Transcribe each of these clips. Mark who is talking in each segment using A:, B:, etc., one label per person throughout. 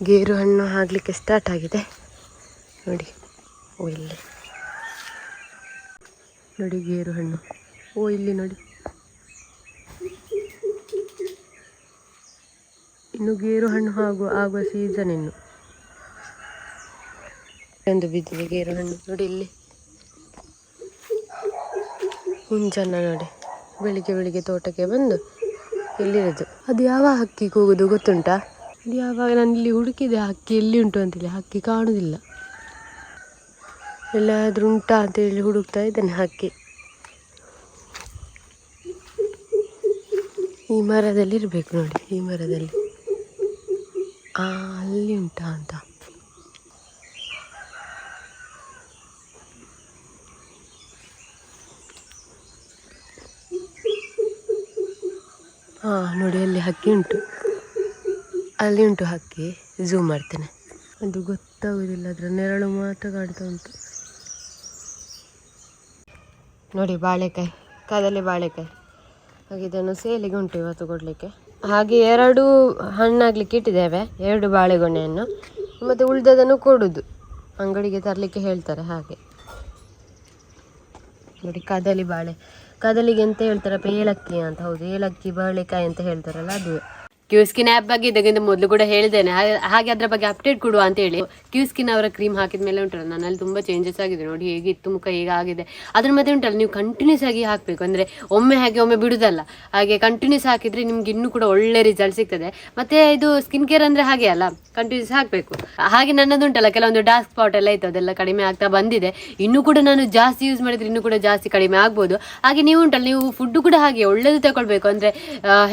A: ಗೇರು ಹಣ್ಣು ಆಗಲಿಕ್ಕೆ ಸ್ಟಾರ್ಟ್ ಆಗಿದೆ. ನೋಡಿ, ಓ ಇಲ್ಲಿ. ನೋಡಿ ಗೇರು ಹಣ್ಣು. ಓ ಇಲ್ಲಿ ನೋಡಿ. ಇನ್ನು ಗೇರು ಹಣ್ಣು ಹಾಗೂ ಆಗುವ ಸೀಸನ್ ಇನ್ನು. ಒಂದು ಬಿದ್ದಿದೆ ಗೇರು ಹಣ್ಣು. ನೋಡಿ ಇಲ್ಲಿ. ಮುಂಜಾನ ನೋಡಿ. ಬೆಳಿಗ್ಗೆ ಬೆಳಿಗ್ಗೆ ತೋಟಕ್ಕೆ ಬಂದು ಇಲ್ಲಿರೋದು ಅದು ಯಾವ ಹಕ್ಕಿ ಕೂಗುದು ಗೊತ್ತುಂಟಾ? ಅದು ಯಾವಾಗ ನಾನು ಇಲ್ಲಿ ಹುಡುಕಿದೆ, ಹಕ್ಕಿ ಎಲ್ಲಿ ಉಂಟು ಅಂತೇಳಿ ಹಕ್ಕಿ ಕಾಣುವುದಿಲ್ಲ ಎಲ್ಲಾದರೂ ಉಂಟಾ ಅಂತೇಳಿ ಹುಡುಕ್ತಾ ಇದ್ದೇನೆ ಹಕ್ಕಿ. ಈ ಮರದಲ್ಲಿ ಇರಬೇಕು ನೋಡಿ, ಈ ಮರದಲ್ಲಿ. ಅಲ್ಲಿ ಉಂಟಾ ಅಂತ. ಹಾಂ ನೋಡಿ ಅಲ್ಲಿ ಹಕ್ಕಿ ಉಂಟು. ಅಲ್ಲಿ ಉಂಟು ಹಕ್ಕಿ ಝೂಮ್ ಮಾಡ್ತೇನೆ. ಅದು ಗೊತ್ತಾಗೋದಿಲ್ಲ ಅದರ ನೆರಳು ಮಾತ್ರ ಕಾಣ್ತಾ ಉಂಟು. ನೋಡಿ ಬಾಳೆಕಾಯಿ ಕದಲೆ ಬಾಳೆಕಾಯಿ. ಹಾಗೆ ಇದನ್ನು ಸೇಲಿಗೆ ಉಂಟು ಇವತ್ತು ಕೊಡಲಿಕ್ಕೆ. ಹಾಗೆ ಎರಡು ಹಣ್ಣಾಗ್ಲಿಕ್ಕೆ ಇಟ್ಟಿದ್ದೇವೆ, ಎರಡು ಬಾಳೆಗೊನೆಯನ್ನು. ಮತ್ತು ಉಳಿದದನ್ನು ಕೊಡುದು. ಅಂಗಡಿಗೆ ತರಲಿಕ್ಕೆ ಹೇಳ್ತಾರೆ ಹಾಗೆ. ನೋಡಿ ಕದಲಿ ಬಾಳೆ ಕದಲಿಗೆ ಎಂತ ಹೇಳ್ತಾರಪ್ಪ ಏಲಕ್ಕಿ ಅಂತ. ಹೌದು, ಏಲಕ್ಕಿ, ಬಾಳೆಕಾಯಿ ಅಂತ ಹೇಳ್ತಾರಲ್ಲ, ಅದು. ಕ್ಯೂಸ್ಕಿನ್ ಆ್ಯಪ್ ಬಗ್ಗೆ ಇದಕ್ಕಿಂತ ಮೊದಲು ಕೂಡ ಹೇಳಿದ್ದೇನೆ ಹಾಗೆ ಅದರ ಬಗ್ಗೆ ಅಪ್ಡೇಟ್ ಕೊಡುವ ಅಂತ ಹೇಳಿ. ಕ್ಯೂ ಸ್ಕಿನ್ ಅವರ ಕ್ರೀಮ್ ಹಾಕಿದ ಮೇಲೆ ಉಂಟಲ್ಲ, ನನ್ನಲ್ಲಿ ತುಂಬಾ ಚೇಂಜಸ್ ಆಗಿದೆ. ನೋಡಿ ಹೇಗಿತ್ತು, ಮುಖ ಈಗ ಆಗಿದೆ. ಅದ್ರ ಮಧ್ಯೆ ಉಂಟಲ್ಲ, ನೀವು ಕಂಟಿನ್ಯೂಸ್ ಆಗಿ ಹಾಕಬೇಕು. ಅಂದ್ರೆ ಒಮ್ಮೆ ಹಾಗೆ ಒಮ್ಮೆ ಬಿಡುದಲ್ಲ. ಹಾಗೆ ಕಂಟಿನ್ಯೂಸ್ ಹಾಕಿದ್ರೆ ನಿಮ್ಗೆ ಇನ್ನೂ ಕೂಡ ಒಳ್ಳೆ ರಿಸಲ್ಟ್ ಸಿಗ್ತದೆ. ಮತ್ತೆ ಇದು ಸ್ಕಿನ್ ಕೇರ್ ಅಂದ್ರೆ ಹಾಗೆ ಅಲ್ಲ ಕಂಟಿನ್ಯೂಸ್ ಹಾಕಬೇಕು. ಹಾಗೆ ನನ್ನದುಂಟಲ್ಲ ಕೆಲವೊಂದು ಡಾರ್ಕ್ ಸ್ಪಾಟ್ ಎಲ್ಲ ಇತ್ತು, ಅದೆಲ್ಲ ಕಡಿಮೆ ಆಗ್ತಾ ಬಂದಿದೆ. ಇನ್ನೂ ಕೂಡ ನಾನು ಜಾಸ್ತಿ ಯೂಸ್ ಮಾಡಿದ್ರೆ ಇನ್ನೂ ಕೂಡ ಜಾಸ್ತಿ ಕಡಿಮೆ ಆಗ್ಬೋದು. ಹಾಗೆ ನೀವು ಉಂಟಲ್ಲ, ನೀವು ಫುಡ್ ಕೂಡ ಹಾಗೆ ಒಳ್ಳೆಯದು ತಗೊಳ್ಬೇಕು. ಅಂದ್ರೆ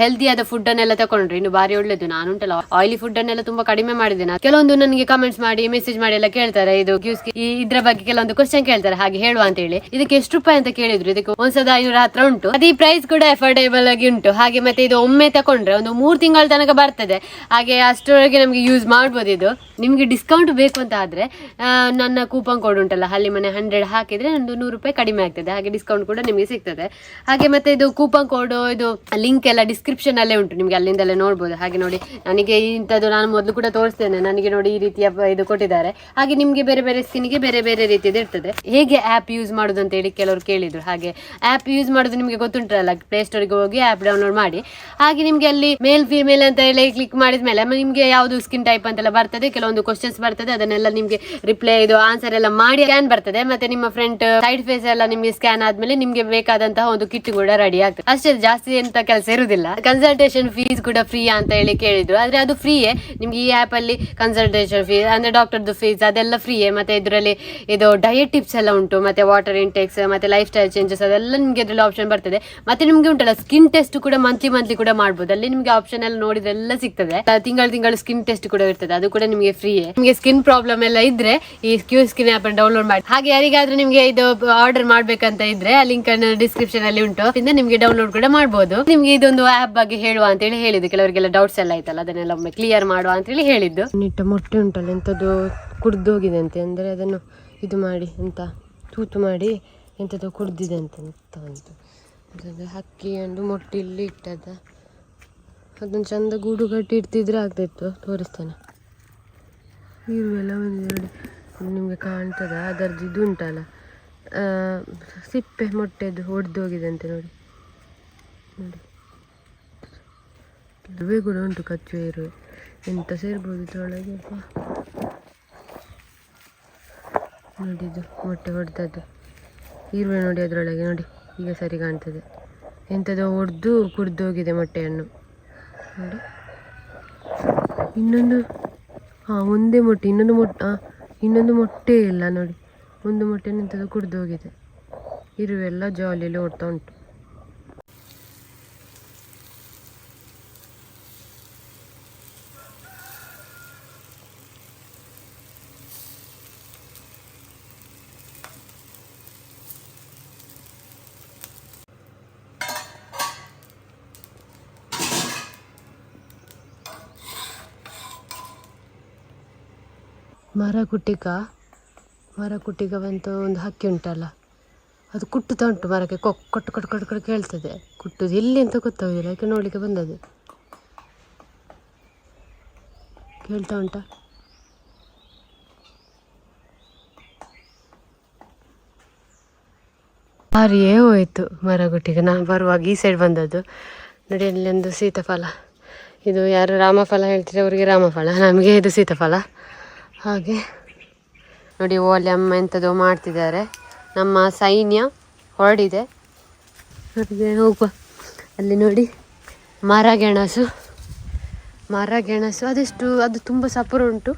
A: ಹೆಲ್ದಿಯಾದ ಫುಡ್ ಅನ್ನೆಲ್ಲ ತಗೊಂಡ್ರೆ ಇನ್ನು ಬಾರಿ ಒಳ್ಳೇದು. ನಾನು ಉಂಟಲ್ಲ ಆಯಿಲಿ ಫುಡ್ ಅನ್ನೆಲ್ಲ ತುಂಬಾ ಕಡಿಮೆ ಮಾಡಿದ್ದೇನೆ ಕೆಲವೊಂದು ನನಗೆ ಕಮೆಂಟ್ಸ್ ಮಾಡಿ ಮೆಸೇಜ್ ಮಾಡಿ ಎಲ್ಲ ಕೇಳ್ತಾರೆ. ಇದು ಕ್ಯೂಸ್ ಇದ್ರ ಬಗ್ಗೆ ಕೆಲವೊಂದು ಕ್ವಶನ್ ಕೇಳ್ತಾರೆ. ಹಾಗೆ ಹೇಳುವ ಅಂತ ಹೇಳಿ. ಇದಕ್ಕೆ ಎಷ್ಟು ರೂಪಾಯಿ ಅಂತ ಕೇಳಿದ್ರು? ಇದಕ್ಕೆ ಒಂದ್ಸದ ಐನೂರ ಹತ್ರ ಉಂಟು. ಅದೇ ಪ್ರೈಸ್ ಕೂಡ ಅಫೋರ್ಡೇಬಲ್ ಆಗಿ ಉಂಟು. ಹಾಗೆ ಮತ್ತೆ ಇದು ಒಮ್ಮೆ ತಕೊಂಡ್ರೆ ಒಂದು ಮೂರು ತಿಂಗಳ ತನಕ ಬರ್ತದೆ. ಹಾಗೆ ಅಷ್ಟರೊಳಗೆ ನಮಗೆ ಯೂಸ್ ಮಾಡ್ಬೋದು ಇದು. ನಿಮಗೆ ಡಿಸ್ಕೌಂಟ್ ಬೇಕು ಅಂತ ಆದ್ರೆ ನನ್ನ ಕೂಪನ್ ಕೋಡ್ ಉಂಟಲ್ಲ, ಹಳ್ಳಿ ಮನೆ ಹಂಡ್ರೆಡ್ ಹಾಕಿದ್ರೆ ಒಂದು ನೂರು ರೂಪಾಯಿ ಕಡಿಮೆ ಆಗ್ತದೆ. ಹಾಗೆ ಡಿಸ್ಕೌಂಟ್ ಕೂಡ ನಿಮಗೆ ಸಿಗ್ತದೆ. ಹಾಗೆ ಮತ್ತೆ ಇದು ಕೂಪನ್ ಕೋಡ್ ಇದು ಲಿಂಕ್ ಎಲ್ಲ ಡಿಸ್ಕ್ರಿಪ್ಷನ್ ಅಲ್ಲೇ ಉಂಟು. ನಿಮಗೆ ಅಲ್ಲಿಂದಲೇ ನೋಡ್ಬೋದು. ಹಾಗೆ ನೋಡಿ, ನನಗೆ ಇಂಥದ್ದು ನಾನು ಮೊದಲು ಕೂಡ ತೋರಿಸ್ತೇನೆ. ನನಗೆ ನೋಡಿ ಈ ರೀತಿಯ ಇದು ಕೊಟ್ಟಿದ್ದಾರೆ. ಹಾಗೆ ನಿಮಗೆ ಬೇರೆ ಬೇರೆ ಸ್ಕಿನ್ಗೆ ಬೇರೆ ಬೇರೆ ರೀತಿಯದ್ದು ಇರ್ತದೆ. ಹೇಗೆ ಆ್ಯಪ್ ಯೂಸ್ ಮಾಡೋದು ಅಂತ ಹೇಳಿ ಕೆಲವರು ಕೇಳಿದ್ರು. ಹಾಗೆ ಆ್ಯಪ್ ಯೂಸ್ ಮಾಡೋದು ನಿಮಗೆ ಗೊತ್ತುಂಟಲ್ಲ? ಪ್ಲೇ ಸ್ಟೋರಿಗೆ ಹೋಗಿ ಆ್ಯಪ್ ಡೌನ್ಲೋಡ್ ಮಾಡಿ. ಹಾಗೆ ನಿಮಗೆ ಅಲ್ಲಿ ಮೇಲ್ ಫೀಮೇಲ್ ಅಂತ ಹೇಳಿ ಕ್ಲಿಕ್ ಮಾಡಿದ ಮೇಲೆ ನಿಮಗೆ ಯಾವುದು ಸ್ಕಿನ್ ಟೈಪ್ ಅಂತೆಲ್ಲ ಬರ್ತದೆ? ಕೆಲವೊಂದು ಕ್ವಶನ್ಸ್ ಬರ್ತದೆ. ಅದನ್ನೆಲ್ಲ ನಿಮಗೆ ರಿಪ್ಲೈ ಇದು ಆನ್ಸರ್ ಎಲ್ಲ ಮಾಡಿ ಸ್ಕ್ಯಾನ್ ಬರ್ತದೆ. ಮತ್ತೆ ನಿಮ್ಮ ಫ್ರಂಟ್ ಸೈಡ್ ಫೇಸ್ ಎಲ್ಲ ನಿಮಗೆ ಸ್ಕ್ಯಾನ್ ಆದ್ಮೇಲೆ ನಿಮಗೆ ಬೇಕಾದಂತಹ ಒಂದು ಕಿಟ್ ಕೂಡ ರೆಡಿ ಆಗ್ತದೆ. ಅಷ್ಟೇ, ಜಾಸ್ತಿ ಎಂತ ಕೆಲಸ ಇರುವುದಿಲ್ಲ ಕನ್ಸಲ್ಟೇಷನ್ ಫೀಸ್ ಕೂಡ ಫ್ರೀ ಅಂತ ಹೇಳಿ ಕೇಳಿದ್ರು. ಆದ್ರೆ ಅದು ಫ್ರೀಯೇ ನಿಮ್ಗೆ ಈ ಆ್ಯಪಲ್ಲಿ ಕನ್ಸಲ್ಟೇಷನ್ ಫೀಸ್ ಅಂದರೆ ಡಾಕ್ಟರ್ದು ಫೀಸ್ ಅದೆಲ್ಲ ಫ್ರೀಯೇ ಮತ್ತೆ ಇದರಲ್ಲಿ ಇದು ಡಯಟ್ ಟಿಪ್ಸ್ ಎಲ್ಲ ಉಂಟು. ಮತ್ತೆ ವಾಟರ್ ಇಂಟೆಕ್ಸ್ ಮತ್ತೆ ಲೈಫ್ ಸ್ಟೈಲ್ ಚೇಂಜಸ್ ಅದೆಲ್ಲ ನಿಮಗೆ ಇದರಲ್ಲಿ ಆಪ್ಷನ್ ಬರ್ತದೆ. ಮತ್ತೆ ನಿಮಗೆ ಉಂಟಲ್ಲ ಸ್ಕಿನ್ ಟೆಸ್ಟ್ ಕೂಡ ಮಂತ್ಲಿ ಮಂತ್ಲಿ ಕೂಡ ಮಾಡ್ಬೋದು. ಅಲ್ಲಿ ನಿಮಗೆ ಆಪ್ಷನ್ ಎಲ್ಲ ನೋಡಿದ್ರೆ ಎಲ್ಲ ಸಿಗ್ತದೆ. ತಿಂಗಳು ತಿಂಗಳು ಸ್ಕಿನ್ ಟೆಸ್ಟ್ ಕೂಡ ಇರ್ತದೆ. ಅದು ಕೂಡ ನಿಮಗೆ ಫ್ರೀಯೇ ನಿಮಗೆ ಸ್ಕಿನ್ ಪ್ರಾಬ್ಲಮ್ ಎಲ್ಲ ಇದ್ರೆ ಈ ಕ್ಯೂ ಸ್ಕಿನ್ ಆಪ್ ಡೌನ್ಲೋಡ್ ಮಾಡಿ. ಹಾಗೆ ಯಾರಿಗಾದ್ರೂ ನಿಮಗೆ ಇದು ಆರ್ಡರ್ ಮಾಡ್ಬೇಕಂತ ಇದ್ರೆ, ಆ ಲಿಂಕ್ ಅನ್ನು ಡಿಸ್ಕ್ರಿಪ್ಷನ್ ಅಲ್ಲಿ ಉಂಟು. ನಿಮ್ಗೆ ಡೌನ್ಲೋಡ್ ಕೂಡ ಮಾಡಬಹುದು ನಿಮ್ಗೆ ಇದೊಂದು ಆಪ್ ಬಗ್ಗೆ ಹೇಳುವ ಅಂತ ಹೇಳಿ ಹೇಳಿದ್ದು. ಕೆಲವರಿಗೆಲ್ಲ ಡೌಟ್ಸ್ ಎಲ್ಲ ಆಯ್ತಲ್ಲ, ಅದನ್ನೆಲ್ಲ ಒಮ್ಮೆ ಕ್ಲಿಯರ್ ಮಾಡುವ ಅಂತ ಹೇಳಿ ಹೇಳಿದ್ದು. ನಿಟ್ಟ ಮೊಟ್ಟೆ ಉಂಟಲ್ಲ ಎಂಥದ್ದು ಕುಡ್ದೋಗಿದೆ ಅಂತೆ ಅಂದರೆ ಅದನ್ನು ಇದು ಮಾಡಿ ಎಂತ, ತೂತು ಮಾಡಿ ಎಂಥದ್ದು ಕುಡ್ದಿದೆ ಅಂತ ಅಂತ ಅಂತ ಅದಂದ್ರೆ ಹಕ್ಕಿ ಒಂದು ಮೊಟ್ಟೆ ಇಲ್ಲಿ ಇಟ್ಟದ ಅದನ್ನು ಚಂದ ಗೂಡು ಕಟ್ಟಿ ಇಡ್ತಿದ್ರೆ ಆಗ್ತಿತ್ತು ತೋರಿಸ್ತಾನೆ. ನೀರು ಎಲ್ಲ ಒಂದು ನೋಡಿ, ನಿಮಗೆ ಕಾಣ್ತದ? ಅದರದ್ದು ಇದು ಉಂಟಲ್ಲ ಸಿಪ್ಪೆ ಮೊಟ್ಟೆದು ಒಡೆದೋಗಿದೆ ಅಂತೆ ನೋಡಿ. ನೋಡಿ. ಇರುವೆ ಕೂಡ ಉಂಟು ಕಚ್ಚು ಇರುವೆ ಎಂತ ಸೇರ್ಬೋದು ಇದರೊಳಗೆ? ನೋಡಿದ್ದು ಮೊಟ್ಟೆ ಹೊಡೆದದ್ದು. ಇರುವೆ ನೋಡಿ ಅದರೊಳಗೆ, ನೋಡಿ. ಈಗ ಸರಿ ಕಾಣ್ತದೆ. ಎಂಥದೋ ಒಡೆದು ಕುಡ್ದೋಗಿದೆ ಮೊಟ್ಟೆಯನ್ನು. ನೋಡಿ. ಇನ್ನೊಂದು ಹಾಂ ಒಂದೇ ಮೊಟ್ಟೆ, ಇನ್ನೊಂದು ಮೊಟ್ಟೆ ಇನ್ನೊಂದು ಮೊಟ್ಟೆ ಇಲ್ಲ, ನೋಡಿ. ಒಂದು ಮೊಟ್ಟೆ ನಿಂತದ್ದು ಕುಡ್ದು ಹೋಗಿದೆ. ಇರುವೆಲ್ಲ ಜಾಲಿಯಲ್ಲಿ ಓಡ್ತಾ ಉಂಟು. ಮರ ಕುಟ್ಟಿಕ ಮರ ಕುಟ್ಟಿಕ ಬಂತು, ಒಂದು ಹಕ್ಕಿ ಉಂಟಲ್ಲ. ಅದು ಕುಟ್ಟುತ್ತಾ ಉಂಟು ಮರಕ್ಕೆ, ಕೊಕ್, ಕೊಟ್ಟು ಕೊಟ್ಟು ಕೊಟ್ಟು ಕೊಟ್ಟು ಕೇಳ್ತದೆ. ಕುಟ್ಟುದು ಎಲ್ಲಿ ಅಂತ ಗೊತ್ತಾಗೋದಿಲ್ಲ, ಯಾಕೆ ನೋಡಲಿಕ್ಕೆ ಬಂದದ್ದು? ಕೇಳ್ತಾ ಉಂಟಾ? ಭಾರಿಯೇ ಹೋಯಿತು ಮರಗುಟ್ಟಿಗೆ ನಾನು ಬರುವಾಗ ಈ ಸೈಡ್ ಬಂದದ್ದು. ನೋಡಿ ಒಂದು ಸೀತಾಫಲ. ಇದು ಯಾರು ರಾಮಫಲ ಹೇಳ್ತೀರಿ ಅವರಿಗೆ ರಾಮಫಲ. ನಮಗೆ ಇದು ಸೀತಾಫಲ. ಹಾಗೆ. ನೋಡಿ ಓಲೆ ಅಮ್ಮ ಎಂಥದೋ ಮಾಡ್ತಿದ್ದಾರೆ. ನಮ್ಮ ಸೈನ್ಯ ಹೊರಡಿದೆ. ಹೊರಗೆ ಹೋಗುವ. ಅಲ್ಲಿ ನೋಡಿ ಮರ ಗೆಣಸು. ಮರ ಗೆಣಸು ಅದೆಷ್ಟು ಅದು ತುಂಬ ಸಪುರ ಉಂಟು.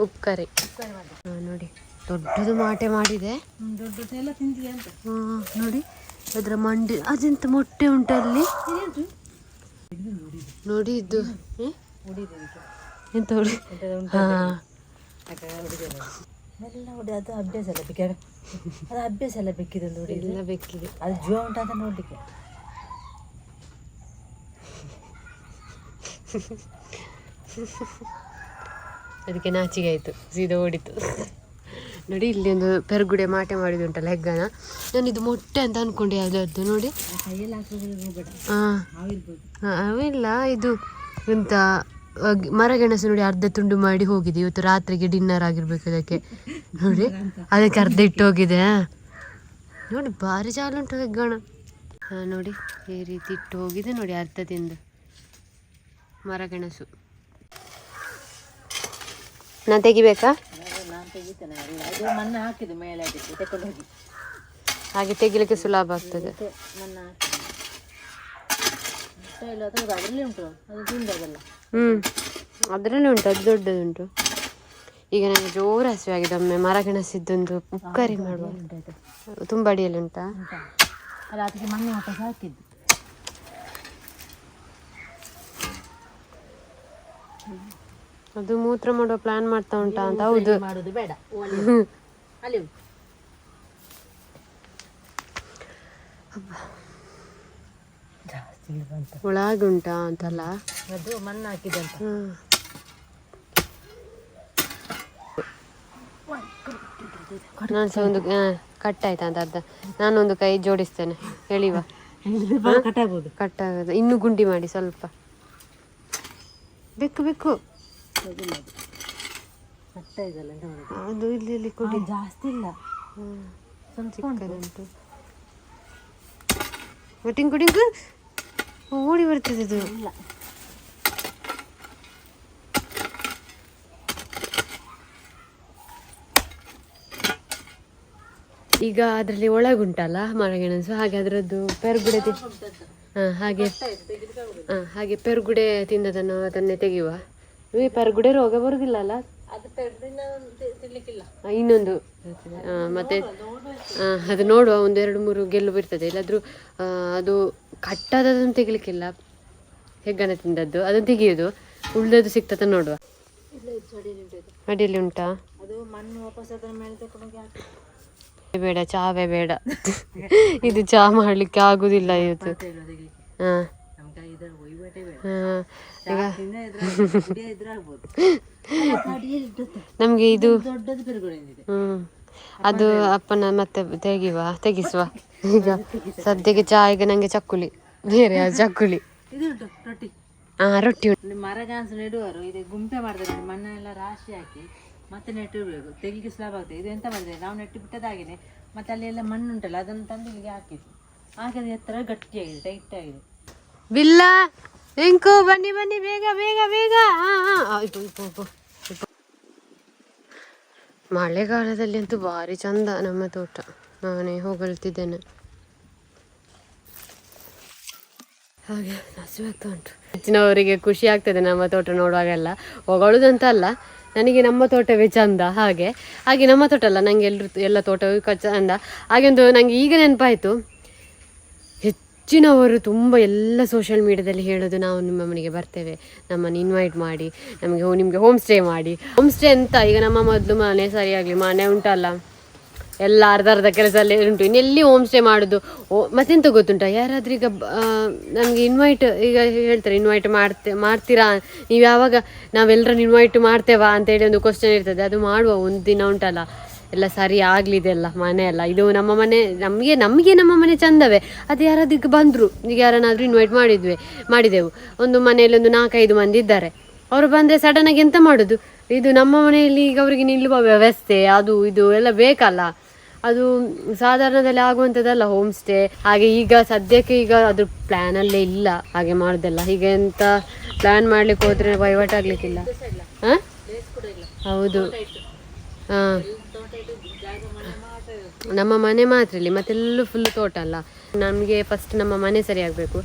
A: ಉಪ್ಕರಿ. ನೋಡಿ ದೊಡ್ಡದು ಮಾಟೆ ಮಾಡಿದೆ. ನೋಡಿ. ಅದರ ಮಂಡಿ ಅದೆಂತ ಮೊಟ್ಟೆ ಉಂಟು ಅಲ್ಲಿ? ನೋಡಿ ಇದು? ಎಂತ ಹುಡಿ ಹಾ.
B: ಎಲ್ಲ ಅದು ಅಭ್ಯಾಸ ಎಲ್ಲ ಬೇಕಿದೆ ಅದು ಅಭ್ಯಾಸ ಎಲ್ಲ ಬೇಕಿದೆ ನೋಡಿ
A: ಎಲ್ಲ ಬೆಕ್ಕಿಗೆ
B: ಅದು ಜೀವ ಉಂಟಂತ ನೋಡ್ಲಿಕ್ಕೆ.
A: ಅದಕ್ಕೆ ನಾಚಿಗೆ ಆಯಿತು ಸೀದಾ ಓಡಿತು. ನೋಡಿ, ಇಲ್ಲಿ ಒಂದು ಪೆರ್ಗುಡೆ ಮಾಟೆ ಮಾಡಿದುಂಟಲ್ಲ ಹೆಗ್ಗನ ನಾನು ಇದು ಮೊಟ್ಟೆ ಅಂತ ಅನ್ಕೊಂಡೆ ಯಾವ್ದಾದ್ದು ನೋಡಿ. ಹಾಂ ಅವಿಲ್ಲ, ಇದು ಎಂತ ಮರಗೆಣಸು ನೋಡಿ ಅರ್ಧ ತುಂಡು ಮಾಡಿ ಹೋಗಿದೆ. ಇವತ್ತು ರಾತ್ರಿಗೆ ಡಿನ್ನರ್ ಆಗಿರ್ಬೇಕು ಅದಕ್ಕೆ. ನೋಡಿ, ಅದಕ್ಕೆ ಅರ್ಧ ಇಟ್ಟು ಹೋಗಿದೆ. ನೋಡಿ, ಭಾರಿ ಜಾಲ ಉಂಟು ಹೆಗ್ಗಣ. ನೋಡಿ, ಈ ರೀತಿ ಇಟ್ಟು ಹೋಗಿದೆ ನೋಡಿ ಅರ್ಧದಿಂದ ಮರಗೆಣಸು. ನಾನು ತೆಗಿಬೇಕಾ?
B: ತೆಗಿತೇನೆ ಅದು ಮಣ್ಣು ಹಾಕಿದ್ದು ಮೇಲೆ ಅದಕ್ಕೆ ತಕೊಂಡು ಹೋಗಿ.
A: ಹಾಗೆ ತೆಗಿಲಿಕ್ಕೆ ಸುಲಭ ಆಗ್ತದೆ.
B: ಮತ್ತೆ ಮಣ್ಣು ಹಾಕಿ. ಇಷ್ಟ ಇಲ್ಲ ಅದು ಅದರಲ್ಲಿ ಉಂಟು. ಅದು ತಿಂದದಲ್ಲ
A: ಹ್ಞೂ ಅದರಲ್ಲಿ ಉಂಟು ಅದು ದೊಡ್ಡದುಂಟು ಈಗ ನನಗೆ ಜೋರು ಹಸಿವಾಗಿದೆ ಒಮ್ಮೆ ಮರಗೆಣಸಿದ್ದೊಂದು ಉಪ್ಕರಿ ಮಾಡುವ.
B: ಉಂಟಾಯ್ತು
A: ತುಂಬ ಅಡಿಯಲ್ಲಿ ಉಂಟಾ?
B: ಉಂಟಾ. ಅಲ್ಲ ಅದಕ್ಕೆ ಮಣ್ಣು ವಾಪಸ್ ಹಾಕಿದ್ದು.
A: ಅದು ಮೂತ್ರ ಮಾಡುವ ಪ್ಲಾನ್ ಮಾಡ್ತಾ ಉಂಟಾ ಅಂತ ಹೌದು.
B: ಮಾಡೋದು ಬೇಡ. ಅಲ್ಲಿ
A: ಒಳಗುಂಟಾ ಅಂತಲ್ಲ?
B: ಅದು ಮಣ್ಣು ಹಾಕಿದಂತ.
A: ನಾನು ಸಹ ಒಂದು ಕಟ್ ಆಯ್ತಾ ಅಂತ ಅರ್ಧ. ನಾನೊಂದು ಕೈ ಜೋಡಿಸ್ತೇನೆ. ಹೇಳಿವ
B: ಆಗೋದು
A: ಕಟ್ ಆಗೋದು. ಇನ್ನು ಗುಂಡಿ ಮಾಡಿ ಸ್ವಲ್ಪ. ಬೇಕು ಬೇಕು
B: ಕಟ್ಟ ಇದಲ್ಲ ನೋಡಿ
A: ಅದು. ಇಲ್ಲಿ ಇಲ್ಲಿ ಕೊಡಿ.
B: ಜಾಸ್ತಿ ಇಲ್ಲ.
A: ಚಿಕ್ಕದುಂಟು ಟಿಂಕು ಟಿಂಕು. ಓಡಿ ಬರ್ತದೆ ಇದು.
B: ಇಲ್ಲ.
A: ಈಗ ಅದರಲ್ಲಿ ಒಳಗುಂಟಲ್ಲ ಮರಗೆಣಸು ಹಾಗೆ ಅದರದ್ದು ಪೆರ್ಗುಡೆ ಹಾಗೆ ಹಾ, ಹಾಗೆ ಪೆರ್ಗುಡೆ ತಿಂದದನ್ನು ಅದನ್ನೇ ತೆಗೆಯುವ. ಈ ಪೆರ್ಗುಡೆ ರೋಗ ಬರುದಿಲ್ಲ ಅಲ್ಲ?
B: ತಿ-
A: ಇನ್ನೊಂದು ಮತ್ತೆ ಅದು ನೋಡುವ ಒಂದು ಎರಡು ಮೂರು ಗೆಲ್ಲು ಬಿರ್ತದೆ. ಇಲ್ಲಾದ್ರೂ ಅದು ಕಟ್ಟಾದದನ್ನು ತೆಗಿಲಿಕ್ಕಿಲ್ಲ. ಹೆಗ್ಗಣ ತಿಂದದ್ದು ಅದನ್ನು ತೆಗೆಯೋದು. ಉಳ್ದದ್ದು ಸಿಗ್ತದ ನೋಡುವ. ಅಡಿಯಲ್ಲಿ ಉಂಟಾ ಬೇಡ ಚಾವೇ ಬೇಡ. ಇದು ಚಾ ಮಾಡ್ಲಿಕ್ಕೆ ಆಗುದಿಲ್ಲ ಇವತ್ತು. ಹಾ
B: ನಮ್ಗೆ
A: ಇದು ಅದು ಅಪ್ಪನ ಮತ್ತೆ ತೆಗಿವ ತೆಗಿಸುವ. ಈಗ ಸದ್ಯಕ್ಕೆ ಚಾ ಈಗ ನಂಗೆ ಚಕ್ಕುಲಿ. ಬೇರೆ ಚಕ್ಕುಲಿ?
B: ಇದು ಉಂಟು ರೊಟ್ಟಿ.
A: ಹಾ ರೊಟ್ಟಿ ಉಂಟು.
B: ಇಲ್ಲಿ ಮರ ಗಾನ್ಸ್ ನೆಡುವರು ಇದು ಗುಂಪೆ ಮಾಡ್ತಾರೆ ಮಣ್ಣೆಲ್ಲ ರಾಶಿ ಹಾಕಿ ಮತ್ತೆ ನೆಟ್ಟಿರ್ಬೇಕು ತೆಗಿಗೆ ಸುಲಭ ಆಗ್ತದೆ. ಇದು ಎಂತ ಮಾಡಿದ್ರೆ ನಾವು ನೆಟ್ಟು ಬಿಟ್ಟದಾಗಿದೆ ಮತ್ತೆ ಅಲ್ಲಿ ಎಲ್ಲ ಮಣ್ಣು ಉಂಟಲ್ಲ ಅದನ್ನು ತಂದು ಇಲ್ಲಿಗೆ ಹಾಕಿದ್ವಿ ಹಾಕಿದ ಎತ್ತರ ಗಟ್ಟಿಯಾಗಿದೆ ಟೈಟ್ ಆಗಿದೆ.
A: ಬಿಲ್ಲ ಇಂಕು ಬನ್ನಿ ಬನ್ನಿ, ಬೇಗ ಬೇಗ ಬೇಗ. ಮಳೆಗಾಲದಲ್ಲಿ ಅಂತೂ ಭಾರಿ ಚಂದ ನಮ್ಮ ತೋಟ. ನಾನೇ ಹೋಗಲ್ತಿದ್ದೇನೆ ಹಾಗೆ ಉಂಟು. ಹೆಚ್ಚಿನವರಿಗೆ ಖುಷಿ ಆಗ್ತದೆ ನಮ್ಮ ತೋಟ ನೋಡುವಾಗೆಲ್ಲ. ಹೊಗಳುದಂತ ಅಲ್ಲ ನನಗೆ ನಮ್ಮ ತೋಟವೇ ಚಂದ, ಹಾಗೆ. ಹಾಗೆ ನಮ್ಮ ತೋಟ ಅಲ್ಲ ನನಗೆ ಎಲ್ಲರೂ ಎಲ್ಲ ತೋಟವೂ ಚಂದ. ಹಾಗೆ ಒಂದು ನನಗೆ ಈಗ ನೆನಪಾಯಿತು. ಹೆಚ್ಚಿನವರು ತುಂಬ ಎಲ್ಲ ಸೋಷಿಯಲ್ ಮೀಡಿಯಾದಲ್ಲಿ ಹೇಳೋದು ನಾವು ನಿಮ್ಮ ಮನೆಗೆ ಬರ್ತೇವೆ. ನಮ್ಮನ್ನು ಇನ್ವೈಟ್ ಮಾಡಿ, ನಮಗೆ ನಿಮಗೆ ಹೋಮ್ ಸ್ಟೇ ಮಾಡಿ. ಹೋಮ್ ಸ್ಟೇ ಅಂತ ಈಗ ನಮ್ಮ ಮೊದಲು ಮನೆ ಸರಿಯಾಗಲಿ, ಮನೆ ಉಂಟಲ್ಲ? ಎಲ್ಲ ಅರ್ಧ ಅರ್ಧ ಕೆಲಸದಲ್ಲಿ ಉಂಟು. ಇನ್ನು ಎಲ್ಲಿ ಹೋಮ್ ಸ್ಟೇ ಮಾಡೋದು? ಓ, ಮತ್ತೆಂತ ಗೊತ್ತುಂಟ? ಯಾರಾದರೂ ಈಗ ನಮಗೆ ಇನ್ವೈಟ್ ಈಗ ಹೇಳ್ತಾರೆ ಇನ್ವೈಟ್ ಮಾಡ್ತೆ, ಮಾಡ್ತೀರಾ? ನೀವು ಯಾವಾಗ ನಾವೆಲ್ಲರನ್ನು ಇನ್ವೈಟ್ ಮಾಡ್ತೇವಾ ಅಂತೇಳಿ ಒಂದು ಕ್ವಶನ್ ಇರ್ತದೆ. ಅದು ಮಾಡುವ ಒಂದು ದಿನ ಉಂಟಲ್ಲ? ಎಲ್ಲ ಸರಿ ಆಗ್ಲಿದೆಲ್ಲ ಮನೆ ಎಲ್ಲ ಇದು ನಮ್ಮ ಮನೆ, ನಮಗೆ ನಮಗೆ ನಮ್ಮ ಮನೆ ಚಂದವೇ. ಅದು ಯಾರಾದಕ್ಕೆ ಬಂದರು, ಈಗ ಯಾರನ್ನಾದರೂ ಇನ್ವೈಟ್ ಮಾಡಿದ್ವಿ, ಮಾಡಿದೆವು. ಒಂದು ಮನೆಯಲ್ಲಿ ಒಂದು ನಾಲ್ಕೈದು ಮಂದಿ ಇದ್ದಾರೆ. ಅವರು ಬಂದರೆ ಸಡನ್ನಾಗಿ ಎಂತ ಮಾಡೋದು? ಇದು ನಮ್ಮ ಮನೆಯಲ್ಲಿ ಈಗ ಅವರಿಗೆ ನಿಲ್ಲುವ ವ್ಯವಸ್ಥೆ, ಅದು, ಇದು ಎಲ್ಲ ಬೇಕಲ್ಲ. ಅದು ಸಾಧಾರಣದಲ್ಲಿ ಆಗುವಂಥದ್ದಲ್ಲ ಹೋಮ್ ಸ್ಟೇ ಹಾಗೆ ಈಗ ಸದ್ಯಕ್ಕೆ ಈಗ ಅದ್ರ ಪ್ಲ್ಯಾನಲ್ಲೇ ಇಲ್ಲ, ಹಾಗೆ ಮಾಡೋದಲ್ಲ. ಹೀಗೆ ಎಂತ ಪ್ಲ್ಯಾನ್ ಮಾಡ್ಲಿಕ್ಕೆ ಹೋದರೆ ವಹಿವಾಟು ಹಾಂ? ಹೌದು. ಹಾಂ. ನಮ್ಮ ಮನೆ ಮಾತ್ರ ಇಲ್ಲಿ ಮತ್ತೆಲ್ಲೂ ಫುಲ್ ತೋಟ ಅಲ್ಲ. ನಮಗೆ ಫಸ್ಟ್ ನಮ್ಮ ಮನೆ ಸರಿ ಆಗಬೇಕು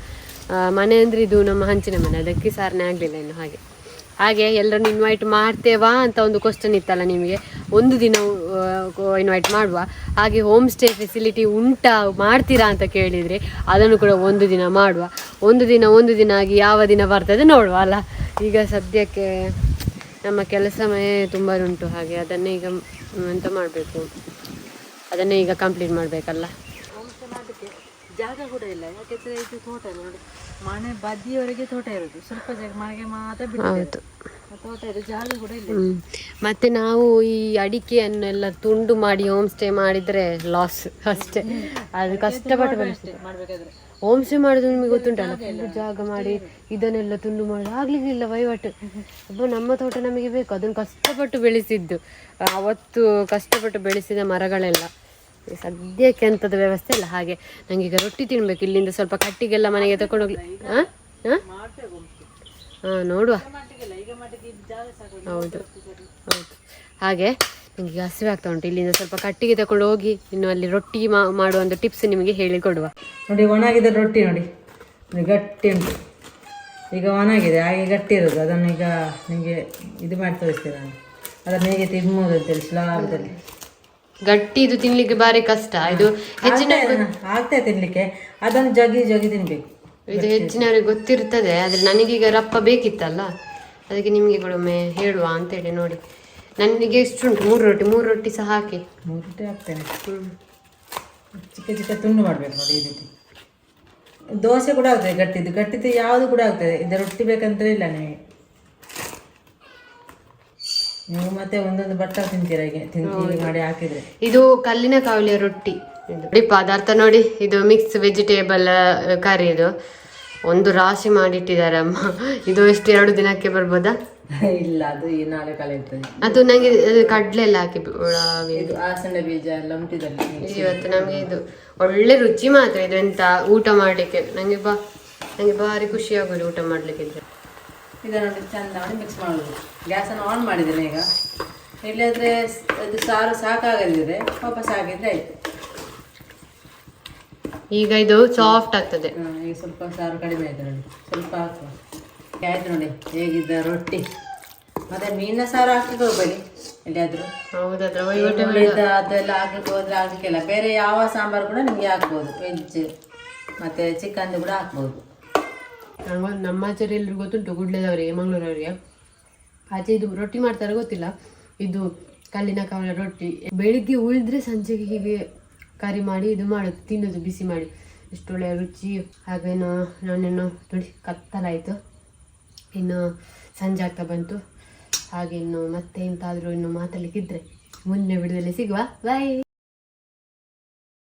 A: ಮನೆ ಅಂದರೆ ಇದು ನಮ್ಮ ಹಂಚಿನ ಮನೆ, ಅದಕ್ಕೆ ಸಾರನೆ ಆಗಲಿಲ್ಲ ಇನ್ನು ಹಾಗೆ. ಹಾಗೆ ಎಲ್ಲರನ್ನು ಇನ್ವೈಟ್ ಮಾಡ್ತೇವಾ ಅಂತ ಒಂದು ಕ್ವಶನ್ ಇತ್ತಲ್ಲ ನಿಮಗೆ. ಒಂದು ದಿನ ಇನ್ವೈಟ್ ಮಾಡುವ. ಹಾಗೆ ಹೋಮ್ ಸ್ಟೇ ಫೆಸಿಲಿಟಿ ಉಂಟಾ, ಮಾಡ್ತೀರಾ ಅಂತ ಕೇಳಿದರೆ ಅದನ್ನು ಕೂಡ ಒಂದು ದಿನ ಮಾಡುವ. ಒಂದು ದಿನ ಒಂದು ದಿನ ಆಗಿ ಯಾವ ದಿನ ಬರ್ತದೆ ನೋಡುವ ಅಲ್ಲ. ಈಗ ಸದ್ಯಕ್ಕೆ ನಮ್ಮ ಕೆಲಸವೇ ತುಂಬ ಉಂಟು ಹಾಗೆ ಅದನ್ನೇ ಈಗ ಎಂತ ಮಾಡಬೇಕು? ಅದನ್ನೇ ಈಗ ಕಂಪ್ಲೀಟ್ ಮಾಡಬೇಕಲ್ಲ?
B: ಮಾಡಲಿಕ್ಕೆ ಜಾಗ ಕೂಡ ಇಲ್ಲ ಯಾಕೆಂದ್ರೆ ಇದು ತೋಟ ನೋಡಿ ಮನೆ ಬದಿಯವರೆಗೆ ತೋಟ ಇರೋದು ಸ್ವಲ್ಪ ಜಾಗ ಮನೆಗೆ ಮಾತ್ರ ಬಿಟ್ಟಿದೆ
A: ಮತ್ತೆ ನಾವು ಈ ಅಡಿಕೆಯನ್ನೆಲ್ಲ ತುಂಡು ಮಾಡಿ ಹೋಮ್ ಸ್ಟೇ ಮಾಡಿದ್ರೆ ಲಾಸ್ ಅಷ್ಟೇ. ಅದು ಕಷ್ಟಪಟ್ಟು ಬೆಳೆಸ್ತೇವೆ ಹೋಮ್ ಸ್ಟೇ ಮಾಡೋದು ನಿಮಗೆ ಗೊತ್ತುಂಟಲ್ಲ? ಜಾಗ ಮಾಡಿ ಇದನ್ನೆಲ್ಲ ತುಂಡು ಮಾಡಿ ಆಗ್ಲಿಕ್ಕಿಲ್ಲ ವಹಿವಾಟು ಅಬ್ಬ ನಮ್ಮ ತೋಟ ನಮಗೆ ಬೇಕು. ಅದನ್ನು ಕಷ್ಟಪಟ್ಟು ಬೆಳೆಸಿದ್ದು. ಅವತ್ತು ಕಷ್ಟಪಟ್ಟು ಬೆಳೆಸಿದ ಮರಗಳೆಲ್ಲ. ಸದ್ಯಕ್ಕೆ ಎಂಥದ್ದು ವ್ಯವಸ್ಥೆ ಇಲ್ಲ. ಹಾಗೆ ಈಗ ರೊಟ್ಟಿ ತಿನ್ಬೇಕು. ಇಲ್ಲಿಂದ ಸ್ವಲ್ಪ ಕಟ್ಟಿಗೆಲ್ಲ ಮನೆಗೆ ತಗೊಂಡೋಗ್ಲಿ ಹಾಂ ಹಾಂ ನೋಡುವ. ಹೌದು. ಹೌದು. ಹಾಗೆ ನಿಮಗೆ ಹಸಿವೆ ಆಗ್ತಾ ಉಂಟು. ಇಲ್ಲಿಂದ ಸ್ವಲ್ಪ ಕಟ್ಟಿಗೆ ತಗೊಂಡು ಹೋಗಿ ಇನ್ನು ಅಲ್ಲಿ ರೊಟ್ಟಿ ಮಾ ಮಾಡುವ ಒಂದು ಟಿಪ್ಸ್ ನಿಮಗೆ ಹೇಳಿಕೊಡುವ
B: ನೋಡಿ ಒಣಗಿದ ರೊಟ್ಟಿ ನೋಡಿ. ನೋಡಿ ಗಟ್ಟಿ ಉಂಟು. ಈಗ ಒಣಗಿದೆ ಹಾಗೆ ಗಟ್ಟಿ ಇರೋದು. ಅದನ್ನು ಈಗ ನಿಮಗೆ ಇದು ಮಾಡಿ ತೋರಿಸ್ತೇನೆ ನಾನು. ಅದನ್ನು ಹೇಗೆ ತಿನ್ಬೋದು ಅಂತೇಳಿ ಸುಲಭದಲ್ಲಿ.
A: ಗಟ್ಟಿ ಇದು ತಿನ್ಲಿಕ್ಕೆ ಬಾರಿ ಕಷ್ಟ. ಇದು ಹೆಚ್ಚಿನ
B: ಆಗ್ತದೆ ತಿನ್ಲಿಕ್ಕೆ. ಅದನ್ನು ಜಗಿ ಜಗಿ ತಿನ್ಬೇಕು.
A: ಇದು ಹೆಚ್ಚಿನವರಿಗೆ ಗೊತ್ತಿರ್ತದೆ ಆದರೆ ನನಗೀಗ ರಪ್ಪ ಬೇಕಿತ್ತಲ್ಲ? ಅದಕ್ಕೆ ನಿಮಗೆ ಕೂಡ ಒಮ್ಮೆ ಹೇಳುವ ಅಂತೇಳಿ ನೋಡಿ. ನನಗೆ ಎಷ್ಟುಂಟು ಮೂರು ರೊಟ್ಟಿ ಮೂರು ರೊಟ್ಟಿ ಸಹ ಹಾಕಿ.
B: ಮೂರು ರೊಟ್ಟಿ ಹಾಕ್ತೇನೆ. ಚಿಕ್ಕ ಚಿಕ್ಕ ತುಂಡು ಮಾಡಬೇಕು ನೋಡಿ ಈ ರೀತಿ. ದೋಸೆ ಕೂಡ ಆಗ್ತದೆ ಗಟ್ಟಿದ್ದು. ಗಟ್ಟಿದ್ದು ಯಾವುದು ಕೂಡ ಆಗ್ತದೆ. ಇದು ರೊಟ್ಟಿ ಬೇಕಂತ ಇಲ್ಲ ನಿಮಗೆ ನೀವು ಮತ್ತೆ ಒಂದೊಂದು ಬಟ್ಟ ತಿಂತೀರ ಹೀಗೆ? ತಿನ್ ಮಾಡಿ ಹಾಕಿದ್ರೆ.
A: ಇದು ಕಲ್ಲಿನ ಕಾವಲಿಯ ರೊಟ್ಟಿ. ಪದಾರ್ಥ ನೋಡಿ. ಇದು ಮಿಕ್ಸ್ ವೆಜಿಟೇಬಲ್ ಕರಿ ಇದು. ಒಂದು ರಾಶಿ ಮಾಡಿಟ್ಟಿದ್ದಾರೆ ಅಮ್ಮ ಇದು ಎಷ್ಟು ಎರಡು ದಿನಕ್ಕೆ ಬರ್ಬೋದಾ?
B: ಇಲ್ಲ ಅದು ಈ ನಾಳೆ ಕಾಲ ಇರ್ತದೆ.
A: ಅದು ನನಗೆ ಕಡಲೆ ಎಲ್ಲ ಹಾಕಿ
B: ಇದು ಆಸನ ಬೀಜ ಎಲ್ಲ ಉಂಟಿದಲ್ಲಿ
A: ಇವತ್ತು ನಮಗೆ ಇದು ಒಳ್ಳೆ ರುಚಿ ಮಾತ್ರ ಇದು ಎಂತ ಊಟ ಮಾಡಲಿಕ್ಕೆ. ನನಗೆ ಬಾ ನನಗೆ ಭಾರಿ ಖುಷಿ ಆಗೋದು ಊಟ ಮಾಡ್ಲಿಕ್ಕೆ ಇದ್ರೆ.
B: ಇದನ್ನು ಚಂದ ಮಾಡಿ ಮಿಕ್ಸ್ ಮಾಡೋದು. ಗ್ಯಾಸನ್ನು ಆನ್ ಮಾಡಿದ್ದೇನೆ ಈಗ. ಇಲ್ಲದ್ರೆ ಅದು ಸಾರು ಸಾಕಾಗದಿದ್ರೆ ವಾಪಸ್ ಆಗಿದ್ರೆ ಆಯ್ತು.
A: ಈಗ ಇದು ಸಾಫ್ಟ್ ಆಗ್ತದೆ.
B: ಈಗ ಸ್ವಲ್ಪ ಸಾರು ಕಡಿಮೆ ಆಯ್ತು ನೋಡಿ. ಸ್ವಲ್ಪ ಹಾಕುವ ಆಯ್ತು ನೋಡಿ ಹೇಗಿದ್ದ ರೊಟ್ಟಿ. ಮತ್ತೆ ಮೀನಿನ ಸಾರು ಹಾಕ್ಲಿಕ್ಕೆ ಹೋಗ್ಬೇಡಿ ಎಲ್ಲಿಯಾದ್ರೂ? ಉಳಿದ ಅದೆಲ್ಲ ಹಾಕ್ಲಿಕ್ಕೆ ಹೋದ್ರೆ ಹಾಕ್ಲಿಕ್ಕಿಲ್ಲ ಬೇರೆ ಯಾವ ಸಾಂಬಾರು ಕೂಡ ನಿಮಗೆ ಹಾಕ್ಬೋದು. ವೆಜ್ ಮತ್ತೆ ಚಿಕನ್ ಕೂಡ ಹಾಕ್ಬೋದು.
A: ನಮ್ಮ ಆಚಾರ ಎಲ್ರಿಗೂ ಗೊತ್ತುಂಟು ಗುಡ್ಲೆದವರಿಗೆ ಮಂಗಳೂರವರಿಗೆ ಆಚೆ ಇದು ರೊಟ್ಟಿ ಮಾಡ್ತಾರೆ ಗೊತ್ತಿಲ್ಲ. ಇದು ಕಲ್ಲಿನ ಕವಲ ರೊಟ್ಟಿ. ಬೆಳಿಗ್ಗೆ ಉಳಿದ್ರೆ ಸಂಜೆಗೆ ಹೀಗೆ ಕರಿ ಮಾಡಿ ಇದು ಮಾಡೋದು, ತಿನ್ನೋದು, ಬಿಸಿ ಮಾಡಿ. ಎಷ್ಟು ಒಳ್ಳೆಯ ರುಚಿ. ಹಾಗೇನು ನಾನೇನು ನೋಡಿ, ಕತ್ತಲಾಯಿತು. ಇನ್ನು ಸಂಜೆ ಆಗ್ತಾ ಬಂತು. ಹಾಗೆ ಇನ್ನು ಮತ್ತೆ ಎಂತಾದರೂ ಇನ್ನು ಮಾತಾಡಲಿಕ್ಕಿದ್ರೆ ಮುಂದಿನ ವಿಡಿಯೋದಲ್ಲಿ ಸಿಗುವ. ಬಾಯ್